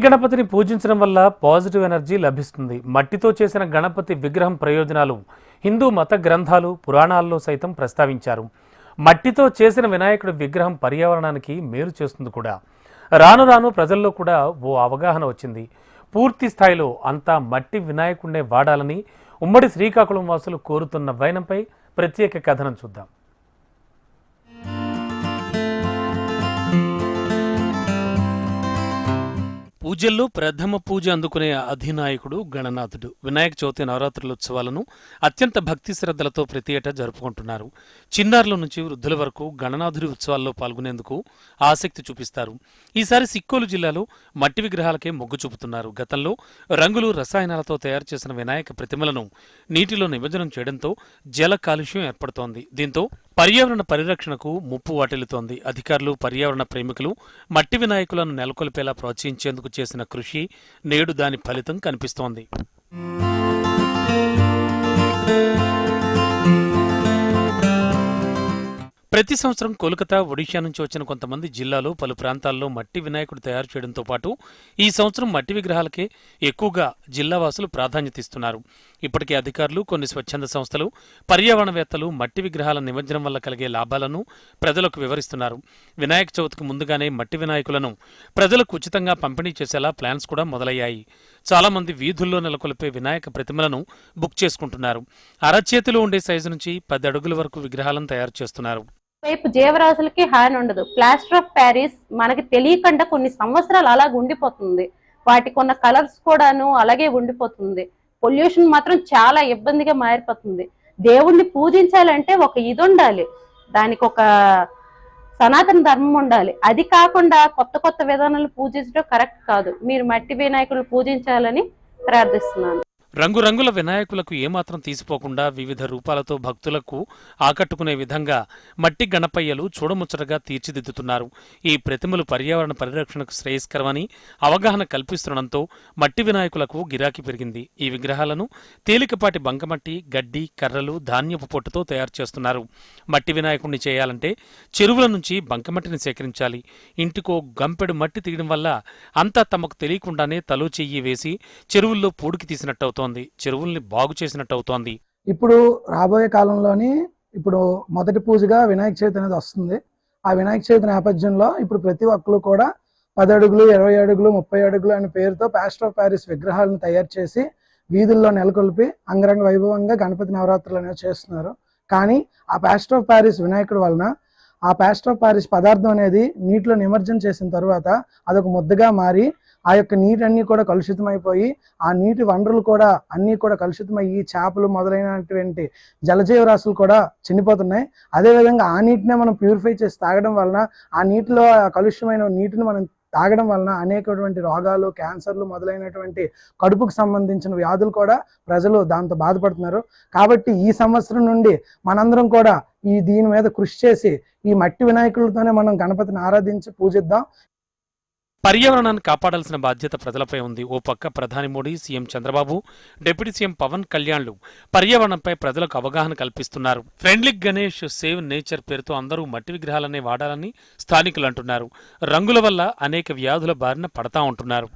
గణపతిని పూజించడం వల్ల పాజిటివ్ ఎనర్జీ లభిస్తుంది. మట్టితో చేసిన గణపతి విగ్రహం ప్రయోజనాలు హిందూ మత గ్రంథాలు పురాణాల్లో సైతం ప్రస్తావించారు. మట్టితో చేసిన వినాయకుడి విగ్రహం పర్యావరణానికి మేలు చేస్తుంది కూడా. రాను రాను ప్రజల్లో కూడా ఓ అవగాహన వచ్చింది. పూర్తి స్థాయిలో అంతా మట్టి వినాయకుడినే వాడాలని ఉమ్మడి శ్రీకాకుళం వాసులు కోరుతున్న వైనంపై ప్రత్యేక కథనం చూద్దాం. పూజల్లో ప్రథమ పూజ అందుకునే అధినాయకుడు గణనాథుడు. వినాయక చవితి నవరాత్రుల ఉత్సవాలను అత్యంత భక్తి శ్రద్ధలతో ప్రతి ఏటా జరుపుకుంటున్నారు. చిన్నారుల నుంచి వృద్ధుల వరకు గణనాథుడి ఉత్సవాల్లో పాల్గొనేందుకు ఆసక్తి చూపిస్తారు. ఈసారి సిక్కోలు జిల్లాలో మట్టి విగ్రహాలకే మొగ్గు చూపుతున్నారు. గతంలో రంగులు రసాయనాలతో తయారు చేసిన వినాయక ప్రతిమలను నీటిలో నిమజ్జనం చేయడంతో జల కాలుష్యం ఏర్పడుతోంది. దీంతో పర్యావరణ పరిరక్షణకు ముప్పు వాటిల్లుతోంది. అధికారులు పర్యావరణ ప్రేమికులు మట్టి వినాయకులను నెలకొల్పేలా ప్రోత్సహించేందుకు చేసిన కృషి నేడు దాని ఫలితం కనిపిస్తోంది. ప్రతి సంవత్సరం కోల్కతా ఒడిషా నుంచి వచ్చిన కొంతమంది జిల్లాలో పలు ప్రాంతాల్లో మట్టి వినాయకుడు తయారు చేయడంతో పాటు ఈ సంవత్సరం మట్టి విగ్రహాలకే ఎక్కువగా జిల్లావాసులు ప్రాధాన్యత ఇస్తున్నారు. ఇప్పటికే అధికారులు కొన్ని స్వచ్ఛంద సంస్థలు పర్యావరణవేత్తలు మట్టి విగ్రహాల నిమజ్జనం వల్ల కలిగే లాభాలను ప్రజలకు వివరిస్తున్నారు. వినాయక చవితికి ముందుగానే మట్టి వినాయకులను ప్రజలకు ఉచితంగా పంపిణీ చేసేలా ప్లాన్స్ కూడా మొదలయ్యాయి. చాలా మంది వీధుల్లో నెలకొల్పే వినాయక ప్రతిమలను బుక్ చేసుకుంటున్నారు. అరచేతిలో ఉండే సైజు నుంచి పది అడుగుల వరకు విగ్రహాలను తయారు చేస్తున్నారు. వైపు జీవరాశులకి హాని ఉండదు. ప్లాస్టర్ ఆఫ్ ప్యారిస్ మనకి తెలియకుండా కొన్ని సంవత్సరాలు అలాగ ఉండిపోతుంది. వాటికి ఉన్న కలర్స్ కూడాను అలాగే ఉండిపోతుంది. పొల్యూషన్ మాత్రం చాలా ఇబ్బందిగా మారిపోతుంది. దేవుణ్ణి పూజించాలంటే ఒక ఇది ఉండాలి. దానికి ఒక సనాతన ధర్మం ఉండాలి. అది కాకుండా కొత్త కొత్త విధానాలు పూజించడం కరెక్ట్ కాదు. మీరు మట్టి వినాయకులు పూజించాలని ప్రార్థిస్తున్నాను. రంగురంగుల వినాయకులకు ఏమాత్రం తీసిపోకుండా వివిధ రూపాలతో భక్తులకు ఆకట్టుకునే విధంగా మట్టి గణపయ్యలు చూడముచ్చటగా తీర్చిదిద్దుతున్నారు. ఈ ప్రతిమలు పర్యావరణ పరిరక్షణకు శ్రేయస్కరమని అవగాహన కల్పిస్తుండడంతో మట్టి వినాయకులకు గిరాకీ పెరిగింది. ఈ విగ్రహాలను తేలికపాటి బంకమట్టి గడ్డి కర్రలు ధాన్యపు పొట్టుతో తయారు చేస్తున్నారు. మట్టి వినాయకుడిని చేయాలంటే చెరువుల నుంచి బంకమట్టిని సేకరించాలి. ఇంటికో గంపెడు మట్టి తీయడం వల్ల అంతా తమకు తెలియకుండానే తలో చెయ్యి వేసి చెరువుల్లో పూడికి తీసినట్టవుతోంది. చెరువుల్ని బాగు చేసినట్టవుతోంది ఇప్పుడు రాబోయే కాలంలోని ఇప్పుడు మొదటి పూజగా వినాయక చవితి అనేది వస్తుంది. ఆ వినాయక చవితి నేపథ్యంలో ఇప్పుడు ప్రతి ఒక్కరు కూడా పది అడుగులు ఇరవై అడుగులు ముప్పై అడుగులు అనే పేరుతో ప్యాస్టర్ ఆఫ్ ప్యారిస్ విగ్రహాలను తయారు చేసి వీధుల్లో నెలకొల్పి అంగరంగ వైభవంగా గణపతి నవరాత్రులు అనేవి చేస్తున్నారు. కానీ ఆ ప్యాస్టర్ ఆఫ్ ప్యారిస్ వినాయకుడి వలన ఆ ప్యాస్టర్ ఆఫ్ ప్యారిస్ పదార్థం అనేది నీటిలో నిమజ్జనం చేసిన తర్వాత అదొక ముద్దగా మారి ఆ యొక్క నీటి అన్ని కూడా కలుషితమైపోయి ఆ నీటి వనరులు కూడా అన్నీ కూడా కలుషితమయ్యి చేపలు మొదలైనటువంటి జలజీవరాశులు కూడా చనిపోతున్నాయి. అదేవిధంగా ఆ నీటినే మనం ప్యూరిఫై చేసి తాగడం వలన ఆ నీటిలో కలుషితమైన నీటిని మనం తాగడం వలన అనేకటువంటి రోగాలు క్యాన్సర్లు మొదలైనటువంటి కడుపుకు సంబంధించిన వ్యాధులు కూడా ప్రజలు దాంతో బాధపడుతున్నారు. కాబట్టి ఈ సంవత్సరం నుండి మనందరం కూడా ఈ దీని మీద కృషి చేసి ఈ మట్టి వినాయకులతోనే మనం గణపతిని ఆరాధించి పూజిద్దాం. పర్యావరణాన్ని కాపాడాల్సిన బాధ్యత ప్రజలపై ఉంది. ఓ పక్క ప్రధాని Modi CM Chandrababu deputy CM Pawan కళ్యాణ్లు పర్యావరణంపై ప్రజలకు అవగాహన కల్పిస్తున్నారు. ఫ్రెండ్లీ గణేష్ సేవ్ నేచర్ పేరుతో అందరూ మట్టి విగ్రహాలనే వాడాలని స్థానికులు అంటున్నారు. రంగుల వల్ల అనేక వ్యాధుల బారిన పడతా ఉంటున్నారు.